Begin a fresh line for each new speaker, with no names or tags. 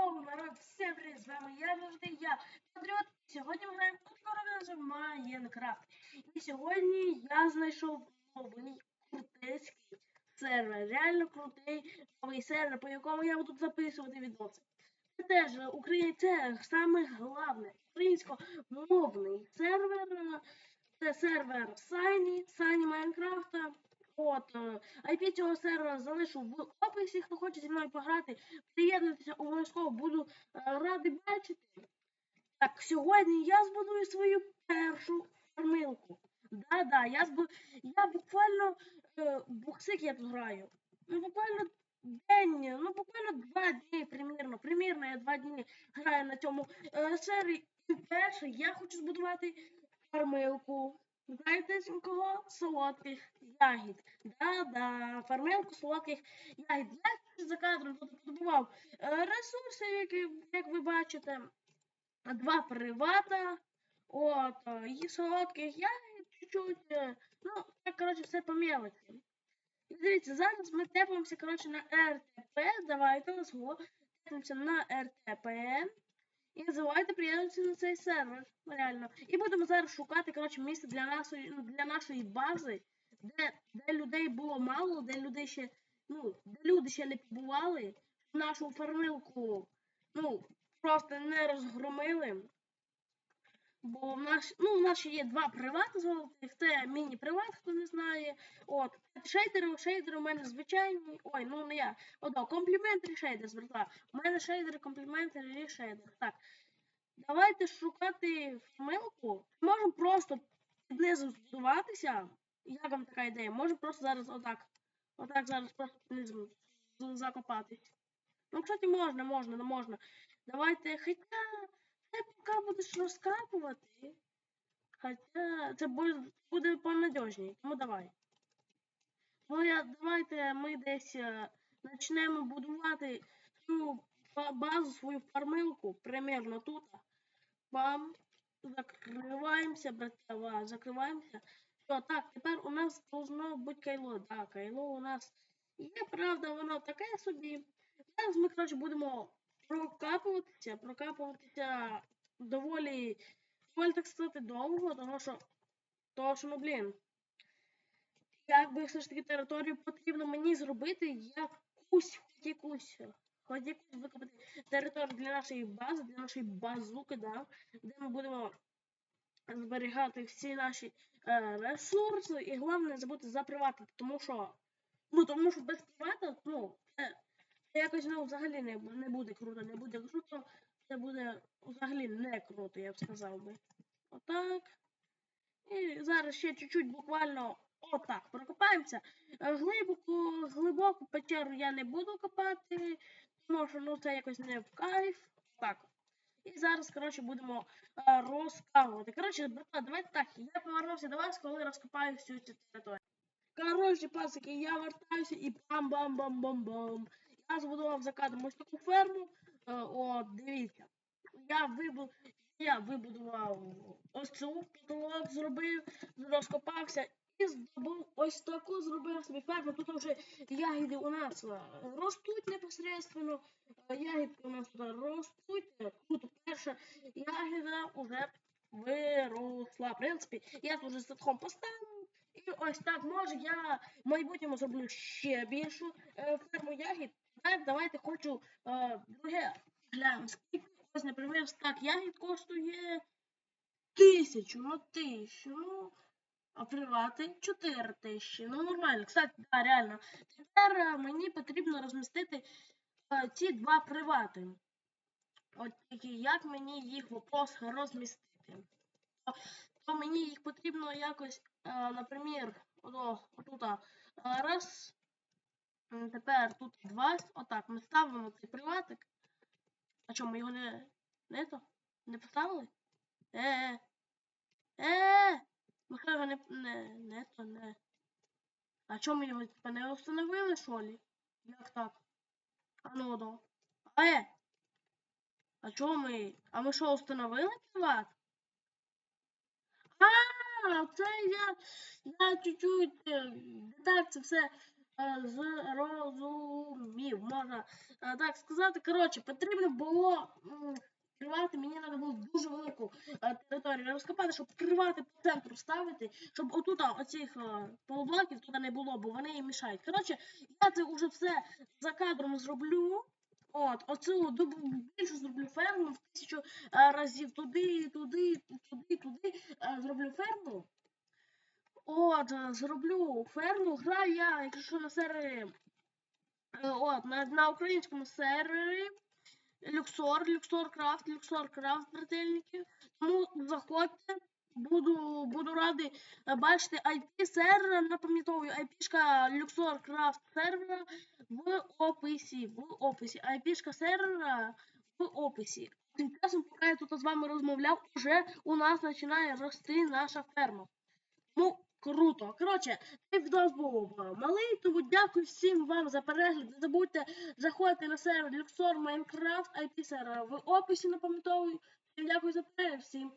Йоу, народ, всем привет, з вами я завжди я, Патріот. Сьогодні ми граємо в Майнкрафт. І сьогодні я знайшов новий крутецький сервер. Реально крутий новий сервер, по якому я буду записувати відоси. Це теж Україна, це саме головне українськомовний сервер. Це сервер Сайні, Сайні Майнкрафта. От, е, IP цього сервера залишу в описі, хто хоче зі мною пограти. Приєднуйтеся обов'язково, буду е, радий бачити. Так, сьогодні я збудую свою першу фармилку. Да-да, я збу... я буквально е, буксик я тут граю. Ну, буквально день, ну буквально два дні, примірно. Примірно я два дні граю на цьому е, сервері. І перше я хочу збудувати фармилку. Знаєте кого? Солодких ягід. Да-да, фармилку солодких ягід. Я за кадром тут побував е, ресурси, які, як ви бачите, два привата, от, е, і солодких ягід чуть-чуть. е, Ну, так, коротше, все по мелочі. Дивіться, зараз ми тепаємося, коротше, на РТП. Давайте go. Тепаємося на РТП. І не забувайте приєднатися на цей сервер. Реально. І будемо зараз шукати коротше, місце для нашої, для нашої бази, де, де людей було мало, де людей ще, ну, де люди ще не побували, нашу фармилку ну, просто не розгромили. Бо в нас, ну, у нас ще є два привати золотих, це міні-приват, хто не знає. От, шейдери, шейдери у мене звичайні. Ой, ну не я. Ото, компліментарі шейдер, братва. У мене шейдери, компліментарі шейдер. Так. Давайте шукати фармилку. Можемо просто під низом збудуватися. Як вам така ідея? Можемо просто зараз отак. Отак зараз просто низом закопатись. Ну, кстати, можна, можна, не можна. Давайте, хоча ти поки будеш розкапувати. Хоча це буде, буде понадіжніше. Тому давай. Ну, я, давайте ми десь е, почнемо будувати свою базу, свою фармилку, примерно тут. Бам. Закриваємося, братва, закриваємося. Все, так, тепер у нас должно бути кайло. Да, кайло у нас є, правда, воно таке собі. Зараз ми, коротше, будемо прокапуватися, прокапуватися доволі, доволі так сказати, довго, тому що, тому що, ну, блін, якби все ж таки територію потрібно мені зробити якусь, хоч якусь, хоч якусь викопати територію для нашої бази, для нашої базуки, да, де ми будемо зберігати всі наші е, ресурси, і головне не забути заприватити, тому що, ну, тому що без привата, ну, це, це якось, ну, взагалі не, не буде круто, не буде круто, це буде взагалі не круто, я б сказав би. Отак. І зараз ще чуть-чуть буквально отак прокопаємося. Глибоку, глибоку печеру я не буду копати, тому що ну, це якось не в кайф. Так. І зараз, коротше, будемо е. Коротше, братва, давайте так. Я повернувся до вас, коли розкопаю всю цю територію. Коротше, пасики, я вертаюся і бам-бам-бам-бам-бам. Я збудував за кадром ось таку ферму. Е, от, дивіться. Я вибув, я вибудував ось цю потолок, зробив, розкопався і здобув ось таку, зробив собі ферму. Тут вже ягіди у нас е, ростуть непосредственно. е, Ягідки у нас тут ростуть. Тут перша ягіда вже виросла. В принципі, я тут вже садком поставив. І ось так може я в майбутньому зроблю ще більшу е, ферму ягід. Так, давайте хочу е, друге глянемо. Скільки ось, наприклад, стак ягід коштує тисячу, ну тисячу, ну, а привати 4 тисячі. Ну нормально. Кстати, да, реально. Тепер е, мені потрібно розмістити е, ці два привати. От тільки як мені їх вопрос розмістити. То, то мені їх потрібно якось, е, наприклад, отут, е, раз. Тепер тут два. Отак. Ми ставимо цей приватик. А чому ми його не. Не то? Не поставили? Е. Е. Ми його не. Не, не то, не. А чому ми його не встановили, що лі? Як так? А ну до. А е. А чого ми? А ми що, установили приват? А, це я. Я чуть-чуть. е, так це все зрозумів, можна так сказати. Коротше, потрібно було м, привати, мені треба було дуже велику територію розкопати, щоб привати по центру ставити, щоб отут оцих полублоків туди не було, бо вони їм мішають. Коротше, я це вже все за кадром зроблю. От, оцю більшу зроблю ферму в тисячу е, разів туди, туди, туди, туди е, зроблю ферму. От, е, зроблю ферму. Граю я, якщо на сервері. От, на, на українському сервері. Люксор, Люксор Крафт, Люксор Крафт, брательники. Тому заходьте. Буду, буду радий е, бачити IP сервера, напам'ятовую, IP-шка Люксор Крафт сервера в описі. В описі. IP-шка сервера в описі. Тим часом, поки я тут з вами розмовляв, уже у нас починає рости наша ферма. Ну, круто. Коротше, цей відос був малий, тому дякую всім вам за перегляд. Не забудьте заходити на сервер Luxor Minecraft IP сервера в описі, напам'ятовую. Дякую за перегляд, всім